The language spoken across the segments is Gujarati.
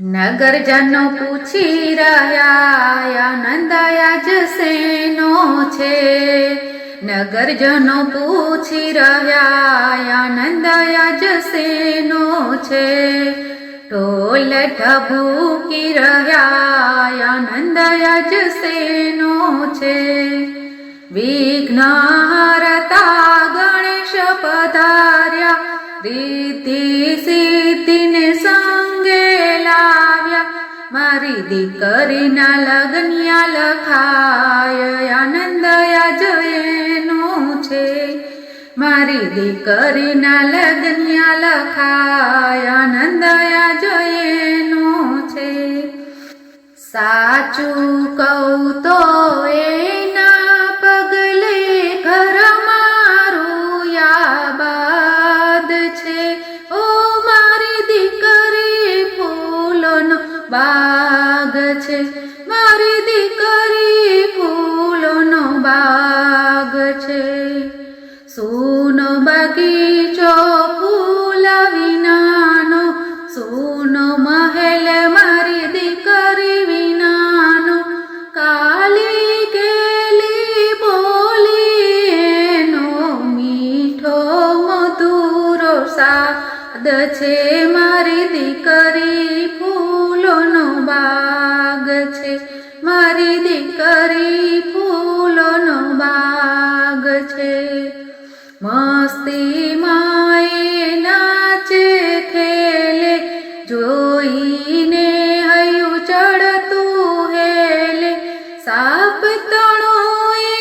નગરજનો પૂછી રહ્યા આનંદયા જસેનો છે. નગરજનો પૂછી રહ્યા આનંદયા જસેનો છે. ઢોલ ઢબૂકી રહ્યા આનંદયા જસેનો છે. વિઘ્નહરતા ગણેશ પધાર્યા રીતિ સીતિને સંગે લાવ્યા મારી દીકરીના લગ્નિયા લખાય આનંદ જયનું છે મારી દીકરીના લગ્નિયા લખાય આનંદ જયનું છે સાચું કહું બાગ છે. મારી દીકરી ફૂલોનો બાગ છે. સૂનો બગીચો ફૂલ વિનાનો, સૂનો મહેલ મારી દીકરી વિનાનો. કાલી કેલી બોલી એનો મીઠો મધુરો સાદ છે મારી દીકરી જોઈને હયું ચડતું હેલે. સાપ તણો એ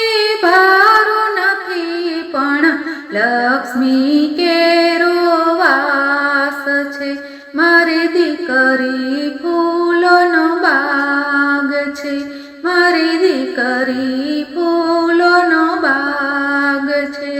ભારો નથી, પણ લક્ષ્મી કેરો વાસ છે. મારી દીકરી ફૂલોનો બાગ છે. મારી દીકરી ફૂલોનો બાગ છે.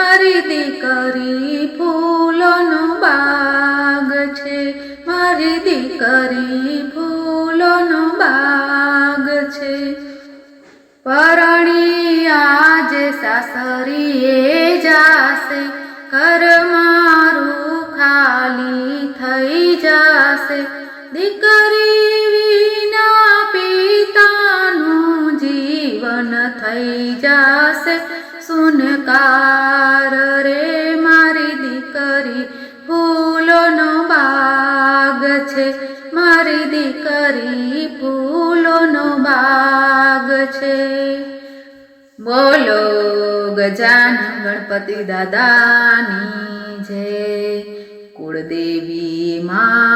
મારી દીકરી ફૂલોનો બાગ છે. મારી દીકરી ફૂલોનો બાગ છે. પરણી આજ સાસરીએ જાશે. કર મારું ખાલી થઈ જાશે. દીકરી થઈ જાશે. સુનકાર રે મારી દીકરી, ફૂલોનો બાગ છે. મારી દીકરી, ફૂલોનો બાગ છે. બોલો ગજાન ગણપતિ દાદાની જય. કુળદેવી જય